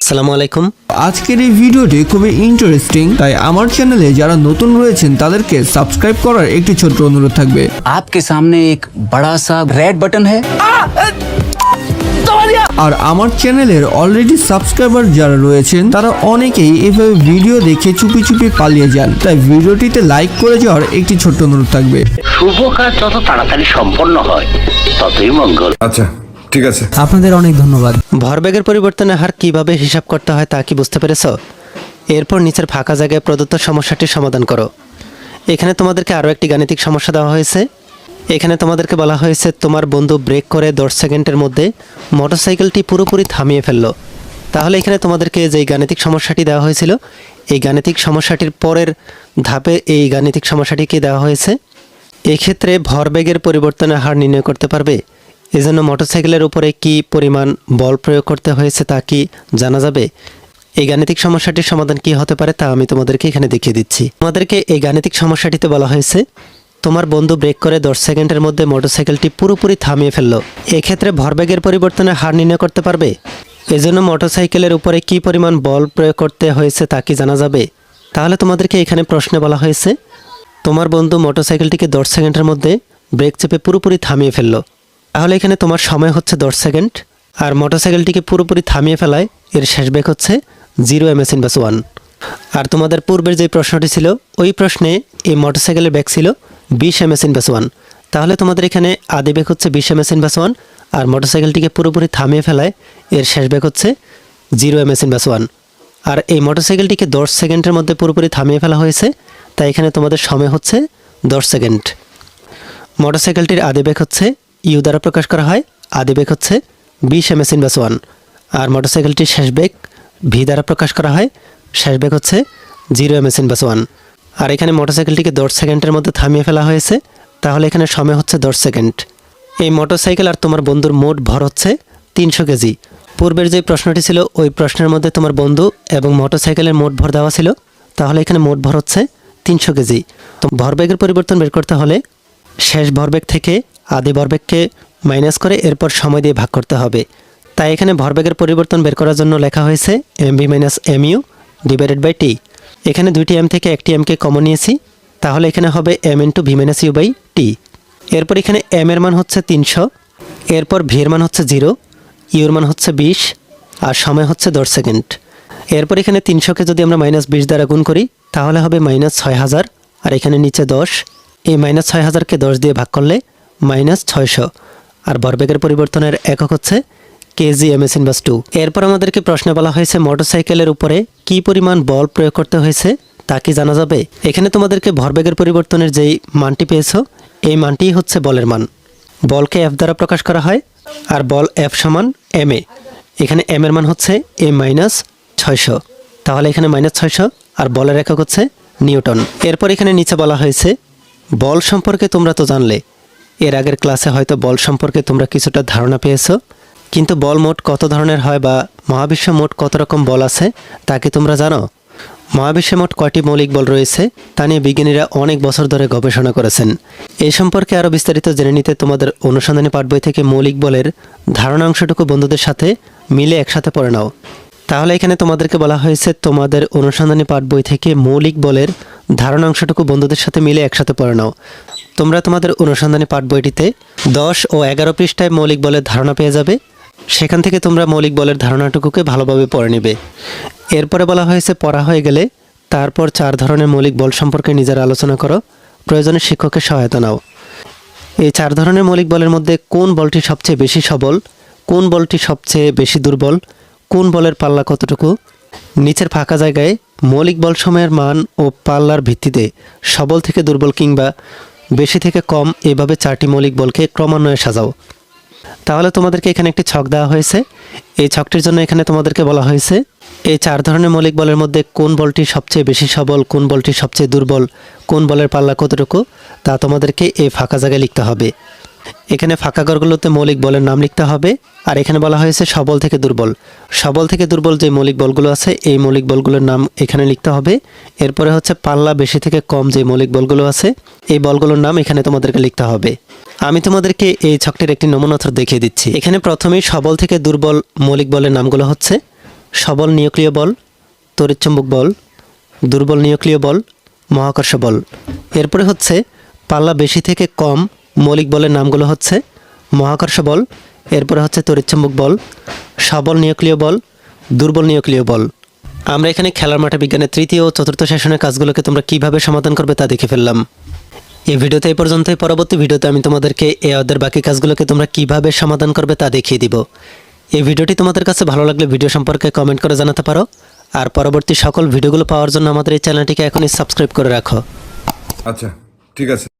আসসালামু আলাইকুম আজকের এই ভিডিওটি খুবই ইন্টারেস্টিং তাই আমার চ্যানেলে যারা নতুন রয়েছেন তাদেরকে সাবস্ক্রাইব করার একটি ছোট্ট অনুরোধ থাকবে आपके सामने एक बड़ा सा रेड बटन है আর আমার চ্যানেলের অলরেডি সাবস্ক্রাইবার যারা রয়েছেন তারা অনেকেই এভাবে ভিডিও দেখে চুপি চুপি পালিয়ে যান তাই ভিডিওটিতে লাইক করে যাওয়ার একটি ছোট্ট অনুরোধ থাকবে শুভ কাজ যত তাড়াতাড়ি সম্পন্ন হয় ততই মঙ্গল আচ্ছা ঠিক আছে। আপনাদের অনেক ধন্যবাদ। ভরবেগের পরিবর্তনের হার কীভাবে হিসাব করতে হয় তা কি বুঝতে পেরেছ? এরপর নিচের ফাঁকা জায়গায় প্রদত্ত সমস্যাটির সমাধান করো। এখানে তোমাদেরকে আরও একটি গাণিতিক সমস্যা দেওয়া হয়েছে। এখানে তোমাদেরকে বলা হয়েছে তোমার বন্ধু ব্রেক করে দশ সেকেন্ডের মধ্যে মোটরসাইকেলটি পুরোপুরি থামিয়ে ফেলল। তাহলে এখানে তোমাদেরকে যেই গাণিতিক সমস্যাটি দেওয়া হয়েছিল এই গাণিতিক সমস্যাটির পরের ধাপে এই গাণিতিক সমস্যাটিকে দেওয়া হয়েছে? এক্ষেত্রে ভরবেগের পরিবর্তনের হার নির্ণয় করতে পারবে। এজন্য মোটরসাইকেলের উপরে কি পরিমাণ বল প্রয়োগ করতে হয়েছে তা কি জানা যাবে? এই গাণিতিক সমস্যাটির সমাধান কি হতে পারে তা আমি তোমাদেরকে এখানে দেখিয়ে দিচ্ছি। তোমাদেরকে এই গাণিতিক সমস্যাটিতে বলা হয়েছে, তোমার বন্ধু ব্রেক করে দশ সেকেন্ডের মধ্যে মোটরসাইকেলটি পুরোপুরি থামিয়ে ফেলল। এক্ষেত্রে ভরবেগের পরিবর্তনের হার নির্ণয় করতে পারবে? এজন্য মোটরসাইকেলের উপরে কি পরিমাণ বল প্রয়োগ করতে হয়েছে তা কি জানা যাবে? তাহলে তোমাদেরকে এখানে প্রশ্নে বলা হয়েছে, তোমার বন্ধু মোটরসাইকেলটিকে দশ সেকেন্ডের মধ্যে ব্রেক চেপে পুরোপুরি থামিয়ে ফেলল। তাহলে এখানে তোমার সময় হচ্ছে দশ সেকেন্ড, আর মোটরসাইকেলটিকে পুরোপুরি থামিয়ে ফেলায় এর শেষ বেগ হচ্ছে zero M S inverse one. আর তোমাদের পূর্বের যে প্রশ্নটি ছিল, ওই প্রশ্নে এই মোটরসাইকেলের ব্যাগ ছিল বিশ এম এস ইনভাস ওয়ান। তাহলে তোমাদের এখানে আদি বেগ হচ্ছে বিশ এস ইনভাস ওয়ান, আর মোটরসাইকেলটিকে পুরোপুরি থামিয়ে ফেলায় এর শেষ বেগ হচ্ছে zero M S inverse one. আর এই মোটরসাইকেলটিকে দশ সেকেন্ডের মধ্যে পুরোপুরি থামিয়ে ফেলা হয়েছে, তাই এখানে তোমাদের সময় হচ্ছে দশ সেকেন্ড। মোটরসাইকেলটির আদিবেগ হচ্ছে ইউ দ্বারা প্রকাশ করা হয়। আদি বেগ হচ্ছে বিশ এম এস ইনভাস ওয়ান আর মোটরসাইকেলটির শেষ বেগ ভি দ্বারা প্রকাশ করা হয়। শেষ বেগ হচ্ছে zero M S inverse one আর এখানে মোটরসাইকেলটিকে দশ সেকেন্ডের মধ্যে থামিয়ে ফেলা হয়েছে। তাহলে এখানে সময় হচ্ছে দশ সেকেন্ড। এই মোটরসাইকেল আর তোমার বন্ধুর মোট ভর হচ্ছে তিনশো কেজি। পূর্বের যে প্রশ্নটি ছিল, ওই প্রশ্নের মধ্যে তোমার বন্ধু এবং মোটরসাইকেলের মোট ভর দেওয়া ছিল। তাহলে এখানে মোট ভর হচ্ছে তিনশো কেজি। তো ভরবেগের পরিবর্তন বের করতে হলে শেষ ভরবেগ থেকে আদি ভরবেগকে মাইনাস করে এরপর সময় দিয়ে ভাগ করতে হবে। তাই এখানে ভরবেগের পরিবর্তন বের করার জন্য লেখা হয়েছে M V minus M U divided by T এখানে দুইটি এম থেকে একটি এমকে কমন নিয়েছি। তাহলে এখানে হবে M into V minus U by T এরপর এখানে এম এর মান হচ্ছে তিনশো। এরপর ভি মান হচ্ছে জিরো ইউর মান হচ্ছে বিশ, আর সময় হচ্ছে দশ সেকেন্ড এরপর এখানে তিনশোকে যদি আমরা মাইনাস বিশ দ্বারা গুণ করি, তাহলে হবে মাইনাস ছয় হাজার, আর এখানে নিচে দশ। এই মাইনাস ছয় হাজারকে দশ দিয়ে ভাগ করলে মাইনাস ছয়শো। আর ভরবেগের পরিবর্তনের একক হচ্ছে কেজি এম এস টু এরপর আমাদেরকে প্রশ্নে বলা হয়েছে মোটরসাইকেলের উপরে কি পরিমাণ বল প্রয়োগ করতে হয়েছে, তা কি জানা যাবে? এখানে তোমাদেরকে ভরবেগের পরিবর্তনের যেই মানটি পেয়েছ, এই মানটিই হচ্ছে বলের মান। বলকে এফ দ্বারা প্রকাশ করা হয়, আর বল এফ সমান এম এ এখানে এম এর মান হচ্ছে এ মাইনাস ছয়শো। তাহলে এখানে মাইনাস ছয়শো, আর বলের একক হচ্ছে নিউটন। এরপর এখানে নিচে বলা হয়েছে, বল সম্পর্কে তোমরা তো জানলে এর আগের ক্লাসে হয়তো বল সম্পর্কে তোমরা কিছুটা ধারণা পেয়েছ। কিন্তু বল মোট কত ধরনের হয় বা মহাবিশ্বে মোট কত রকম বল আছে, তা কি তোমরা জানো? মহাবিশ্বে মোট কয়টি মৌলিক বল রয়েছে, তা নিয়ে বিজ্ঞানীরা অনেক বছর ধরে গবেষণা করেছেন। এই সম্পর্কে আরও বিস্তারিত জেনে নিতে তোমাদের অনুসন্ধানী পাঠ বই থেকে মৌলিক বলের ধারণা অংশটুকু বন্ধুদের সাথে মিলে একসাথে পড়ে নাও। তাহলে এখানে তোমাদেরকে বলা হয়েছে, তোমাদের অনুসন্ধানী পাঠ বই থেকে মৌলিক বলের ধারণা অংশটুকু বন্ধুদের সাথে মিলে একসাথে পড়ে নাও। তোমরা তোমাদের অনুসন্ধানী পাঠ বইটিতে দশ ও এগারো পৃষ্ঠায় মৌলিক বলের ধারণা পেয়ে যাবে। সেখান থেকে তোমরা মৌলিক বলের ধারণাটুকুকে ভালোভাবে পড়ে নেবে। এরপরে বলা হয়েছে, পড়া হয়ে গেলে তারপর চার ধরনের মৌলিক বল সম্পর্কে নিজের আলোচনা করো। প্রয়োজনে শিক্ষকের সহায়তা নাও। এই চার ধরনের মৌলিক বলের মধ্যে কোন বলটি সবচেয়ে বেশি সবল, কোন বলটি সবচেয়ে বেশি দুর্বল, কোন বলের পাল্লা কতটুকু, নিচের ফাঁকা জায়গায় মৌলিক বল সময়ের মান ও পাল্লার ভিত্তিতে সবল থেকে দুর্বল কিংবা বেশি থেকে কম এভাবে চারটি মৌলিক বলকে ক্রমান্বয়ে সাজাও। তাহলে তোমাদেরকে এখানে একটি ছক দেওয়া হয়েছে। এই ছকটির জন্য এখানে তোমাদেরকে বলা হয়েছে, এই চার ধরনের মৌলিক বলের মধ্যে কোন বলটি সবচেয়ে বেশি সবল, কোন বলটি সবচেয়ে দুর্বল, কোন বলের পাল্লা কতটুকু, তা তোমাদেরকে এই ফাঁকা জায়গায় লিখতে হবে। এখানে ফাঁকা ঘরগুলোতে মৌলিক বলের নাম লিখতে হবে, আর এখানে বলা হয়েছে সবল থেকে দুর্বল। সবল থেকে দুর্বল যে মৌলিক বলগুলো আছে, এই মৌলিক বলগুলোর নাম এখানে লিখতে হবে। এরপরে হচ্ছে পাল্লা বেশি থেকে কম যে মৌলিক বলগুলো আছে, এই বলগুলোর নাম এখানে তোমাদেরকে লিখতে হবে। আমি তোমাদেরকে এই ছকটির একটি নমুনা দেখিয়ে দিচ্ছি। এখানে প্রথমেই সবল থেকে দুর্বল মৌলিক বলের নামগুলো হচ্ছে সবল নিউক্লিয় বল, তড়িৎচুম্বক বল, দুর্বল নিউক্লিয় বল, মহাকর্ষ বল। এরপরে হচ্ছে পাল্লা বেশি থেকে কম মৌলিক বলের নামগুলো হচ্ছে মহাকর্ষ বল, এরপরে হচ্ছে তড়িৎচুম্বক বল, সবল নিউক্লিয় বল, দুর্বল নিউক্লিয় বল। আমরা এখানে খেলার মাঠে বিজ্ঞানের তৃতীয় ও চতুর্থ সেশনের কাজগুলোকে তোমরা কীভাবে সমাধান করবে তা দেখে ফেললাম। এই ভিডিওতে এই পর্যন্তই। পরবর্তী ভিডিওতে আমি তোমাদেরকে এই অধ্যায়ের বাকি কাজগুলোকে তোমরা কীভাবে সমাধান করবে তা দেখিয়ে দিব। এই ভিডিওটি তোমাদের কাছে ভালো লাগলে ভিডিও সম্পর্কে কমেন্ট করে জানাতে পারো। আর পরবর্তী সকল ভিডিওগুলো পাওয়ার জন্য আমাদের এই চ্যানেলটিকে এখনই সাবস্ক্রাইব করে রাখো। আচ্ছা ঠিক আছে।